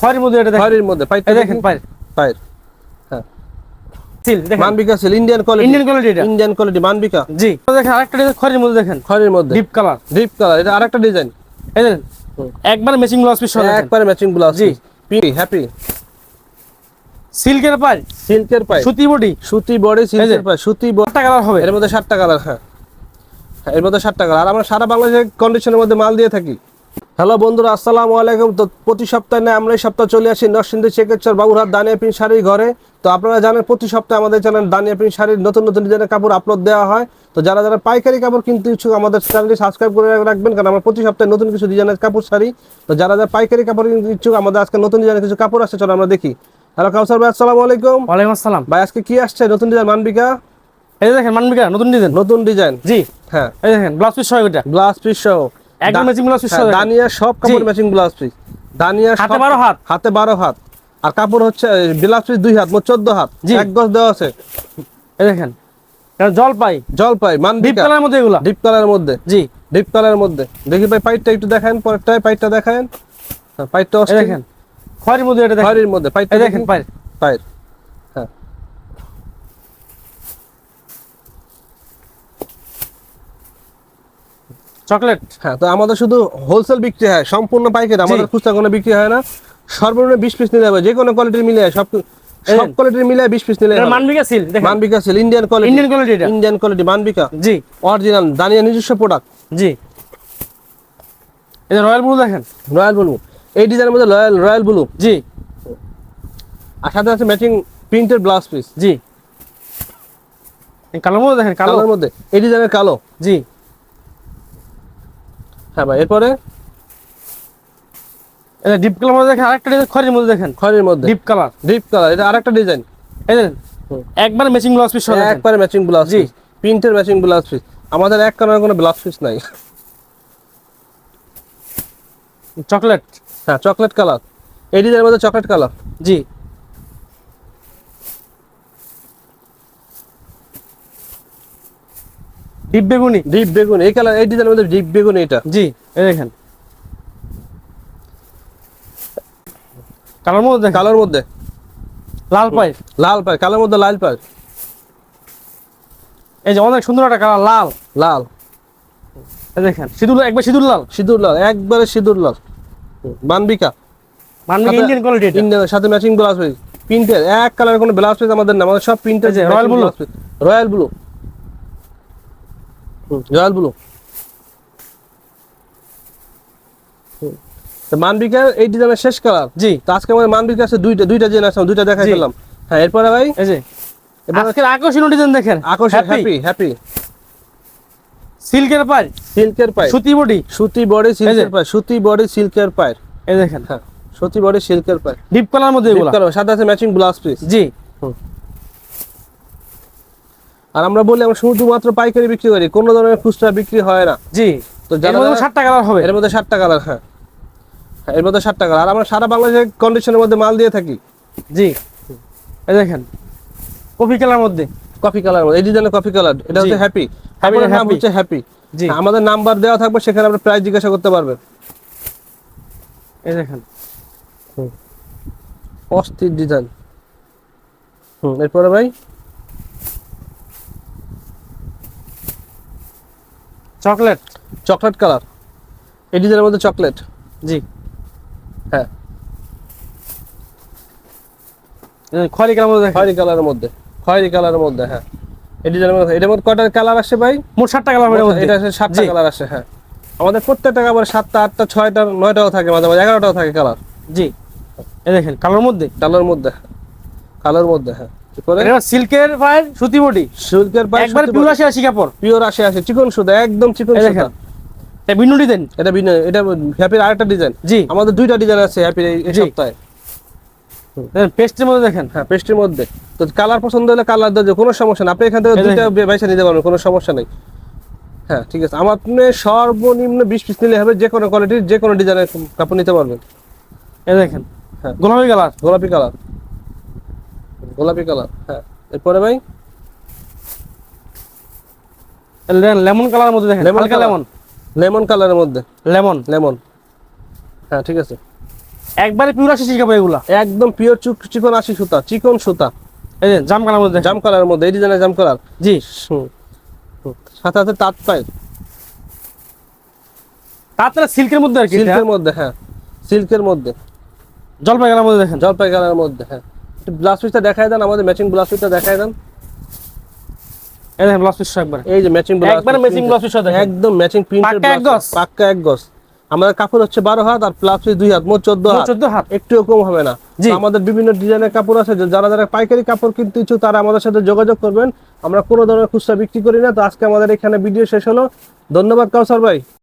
খয়ের মধ্যে এটা খয়েরির মধ্যে পাইট দেখেন পায়ের পাইট হ্যাঁ। সিল দেখেন। মানবিকা সেল ইন্ডিয়ান কোয়ালিটি ইন্ডিয়ান কোয়ালিটি এটা। Indian quality Manabika. জি। দেখেন আরেকটা ডিজাইন খয়ের মধ্যে দেখেন। খয়েরির মধ্যে। ডিপ কালার ডিপ কালার এটা আরেকটা ডিজাইন এই দেখেন একবার ম্যাচিং ব্লাউজ পিস একবারে ম্যাচিং ব্লাউজ জি। পি হ্যাপি সিল্কের পাই সিল্কের পাই সুতি বডি। সুতি বডি সিল্কের পাই সুতি। চারটা কালার হবে। এর মধ্যে সাতটা কালার হ্যাঁ। হ্যাঁ, এর মধ্যে সাতটা কালার আর আমরা সারা বাংলাদেশের কন্ডিশনের মধ্যে মাল দিয়ে থাকি। হ্যালো বন্ধুরা আসসালামু আলাইকুম। তো প্রতি সপ্তাহে না আমরা এই সপ্তাহ চলে আসি নরসিংদী চেকেশ্বর বাবুরহাট দানিয়া পিন শাড়ির ঘরে। তো আপনারা জানেন প্রতি সপ্তাহে আমাদের চ্যানেল দানিয়া পিন শাড়ির নতুন নতুন ডিজাইনের কাপড় আপলোড দেওয়া হয়। তো যারা যারা পাইকারি কাপড় কিনতে ইচ্ছুক আমাদের চ্যানেলটি সাবস্ক্রাইব করে রাখবেন কারণ আমরা প্রতি সপ্তাহে নতুন কিছু ডিজাইনের কাপড় শাড়ি। তো যারা যারা পাইকারি কাপড় কিনতে ইচ্ছুক আমাদের আজকে নতুন ডিজাইনের কিছু কাপড় আসছে চলো আমরা দেখি। হ্যালো কাউসার ভাই আসসালামু আলাইকুম। ওয়ালাইকুম আসসালাম। ভাই আজকে কি আসছে? নতুন ডিজাইন মানবিকা? এই দেখেন মানবিকা নতুন ডিজাইন। নতুন ডিজাইন। জি। হ্যাঁ। এই দেখেন ব্লাউজ পিস সহ এটা। ব্লাউজ পিস সহ। একদম ম্যাচিং ব্লাউজ পিস হ্যাঁ। দানিয়া সব কাপড় ম্যাচিং ব্লাউজ পিস দানিয়া হাতে 12 হাত। হাতে বারো হাত। আর কাপড় হচ্ছে ব্লাউজ পিস দুই হাত মোট চোদ্দ হাত। এক গজ দেওয়া আছে। এই দেখেন এটা জল পাই জল পাই মান ডিপ মধ্যে এগুলা। ডিপ কালারের মধ্যে। জি। ডিপ মধ্যে। দেখি ভাই পাইটটা একটু দেখান পরেরটায় পাইটটা দেখান। হ্যাঁ, পাইটটা। দেখেন খয়ের মধ্যে এটা দেখেন। মধ্যে পাইটটা দেখেন পায়ের পাইট হ্যাঁ চকলেট? হ্যাঁ তো আমাদের শুধু হোলসেল বিক্রি হয় সম্পূর্ণ পাইকারি। আমাদের খুচরা কোনো বিক্রি হয় না। সর্বনিম্ন বিশ পিস নিলে হবে যে কোনো কোয়ালিটির মিলে সব সব কোয়ালিটির মিলে বিশ পিস নিলে মানবিকা সিল Manabika sell Indian quality Indian quality Indian quality Manabika. জি। অরিজিনাল দানিয়া নিজস্ব প্রোডাক্ট জি। যে রয়্যাল ব্লু দেখেন। রয়্যাল ব্লু এই ডিজাইনের মধ্যে রয়্যাল রয়্যাল ব্লু জি। আর সাথে আছে ম্যাচিং প্রিন্টেড ব্লাউজ পিস জি। কালোর মধ্যে দেখেন কালোর মধ্যে। এই ডিজাইনের কালো। জি। হ্যাঁ ভাই এরপরে? এটা ডিপ কালার মধ্যে দেখেন আরেকটা ডিজাইন খয়ের মধ্যে দেখেন। খয়েরির মধ্যে। ডিপ কালার ডিপ কালার এটা আরেকটা ডিজাইন এই দেখেন একবার ম্যাচিং ব্লাউজ পিস একবারে ম্যাচিং ব্লাউজ জি। প্রিন্টের ম্যাচিং ব্লাউজ পিস আমাদের এক কালার কোনো ব্লাউজ পিস নাই। চকলেট। হ্যাঁ চকলেট কালার এই ডিজাইনের মধ্যে চকলেট কালার জি। ডিপ বেগুনি? ডিপ বেগুন। এই কালার এই ডিজাইনের মধ্যে ডিপ বেগুন এটা? জি এই দেখেন। কালার মধ্যে কালোর মধ্যে। লাল পাই। লাল পায় কালোর মধ্যে লাল পায় এই যে অনেক সুন্দর একটা কালার লাল। লাল। এই দেখেন সিঁদুর একবার সিঁদুর লাল। সিঁদুর লাল একবারে সিঁদুর লাল। মানবিকা মানবিক সাথে- ইন্ডিয়ান কোয়ালিটি এটা। ইন্ডিয়ানের সাথে ম্যাচিং ব্লাউজ পিস প্রিন্টের এক কালারের কোনো ব্লাউজ পিস আমাদের না আমাদের সব প্রিন্টের royal blue। Royal blue royal blue মানবিকার এই ডিজাইনের শেষ কালার। জি তো আজকে আমাদের মানবিকা আছে দুইটা দুইটা আছে দুইটা দেখাই দিলাম হ্যাঁ এরপরে ভাই? এই যে আজকের আকর্ষণীয় ডিজাইন দেখেন। আকর্ষণ হ্যাপি হ্যাপি সিল্কের পাই সিল্কের পায়। সুতি বডি সুতি বডি সিল্কের পায়। সুতি বডি সিল্কের পায়। এই দেখেন। হ্যাঁ সুতি বডি সিল্কের পায়। ডিপ কালার মধ্যে এগুলো? সাথে আছে ম্যাচিং ব্লাউজ পিস জি। আর আমরা বলি আমরা শুধুমাত্র পাইকারি বিক্রি করি কোনো ধরনের খুচরা বিক্রি হয় না। জি তো এর যারা মধ্যে সাতটা কালার হবে। এর মধ্যে সাতটা কালার হ্যাঁ। হ্যাঁ, এর মধ্যে সাতটা কালার আর আমরা সারা বাংলাদেশের কন্ডিশনের মধ্যে মাল দিয়ে থাকি। জি। এই দেখেন কফি কালার মধ্যে। কফি কালার এই ডিজাইনের কফি কালার এটা হচ্ছে। হ্যাপি Happy হ্যাপি নাম হচ্ছে হ্যাপি জি। আমাদের নাম্বার দেওয়া থাকবে সেখানে আপনি প্রাইস জিজ্ঞাসা করতে পারবেন। এই দেখেন। অস্থির ডিজাইন। হুম এরপরে ভাই? চকলেট। Chocolate colour. এই ডিজাইনের মধ্যে চকলেট? জি। হ্যাঁ। খয়রি কালার মধ্যে খয়েরি কালারের মধ্যে। খয়েরি কালারের মধ্যে হ্যাঁ। এই ডিজাইনের মধ্যে এটার মধ্যে কয়টা কালার আসে ভাই? মোট সাতটা কালার। এটা আছে সাতটা কালার আসে হ্যাঁ। আমাদের প্রত্যেকটা কালার সাতটা আটটা ছয়টা নয়টাও থাকে মাঝে মাঝে এগারোটাও থাকে কালার। জি। এই দেখেন কালার মধ্যে। কালোর মধ্যে কালোর মধ্যে হ্যাঁ। সিল্কের পায়ের সুতি বডি। সিল্কের পাই একবার পিওর আসে আসি কাপড়। পিওর আসে আসে চিকন সুতা একদম চিকন সুতা। দেখেন এটা ভিন্ন ডিজাইন এটা হ্যাপির আরেকটা ডিজাইন জি। আমাদের দুইটা ডিজাইন আছে হ্যাপির এই এই সপ্তাহে। পেস্টের মধ্যে দেখেন। হ্যাঁ পেস্টের মধ্যে। তো কালার পছন্দ হলে কালার দেওয়া কোনো সমস্যা না। আপনি এখান থেকে দুইটা বাইসা নিতে পারবেন কোনো সমস্যা নেই। হ্যাঁ ঠিক আছে। আমার আপনি সর্বনিম্ন বিশ পিস নিলে হবে যে কোনো কোয়ালিটির যে কোনো ডিজাইনের কাপড় নিতে পারবেন। দেখেন। হ্যাঁ। গোলাপি কালার গোলাপি কালার গোলাপি কালার হ্যাঁ। এরপরে ভাই? লেমন কালারের মধ্যে দেখেন হালকা লেমন। লেমন কালারের মধ্যে। লেমন। লেমন। হ্যাঁ ঠিক আছে। একবারে পিওর আসে শিখাবো এগুলা। একদম পিওর চিকন আশি সুতা চিকন সুতা। এই যে জাম কালার মধ্যে জাম কালারের মধ্যে এই ডিজাইনের জাম কালার? জি। সাথে সাথে তাঁত পাই তাছাড়া সিল্কের মধ্যে আর কি সিল্কের মধ্যে হ্যাঁ। সিল্কের মধ্যে। জলপাই কালার মধ্যে দেখেন। জলপাই কালারের মধ্যে হ্যাঁ। ব্লাউজ পিসটা দেন আমাদের ম্যাচিং ব্লাউজ পিসটা দেন। এই দেখেন ব্লাউজ পিস একবার। এই যে ম্যাচিং একবারে piece টা দেখেন। একদম ম্যাচিং প্রিন্টের পাক্কা এক গজ? পাক্কা এক গজ। আমাদের কাপড় হচ্ছে বারো হাত আর প্লাস দুই হাত মোট চোদ্দ হাত। চোদ্দ হাত। একটুও কম হবে না। আমাদের বিভিন্ন ডিজাইনের কাপড় আছে যারা যারা পাইকারি কাপড় কিনতে ইচ্ছুক তারা আমাদের সাথে যোগাযোগ করবেন। আমরা কোনো ধরনের খুচরা বিক্রি করি না। তো আজকে আমাদের এখানে ভিডিও শেষ হলো। ধন্যবাদ কাউসার ভাই।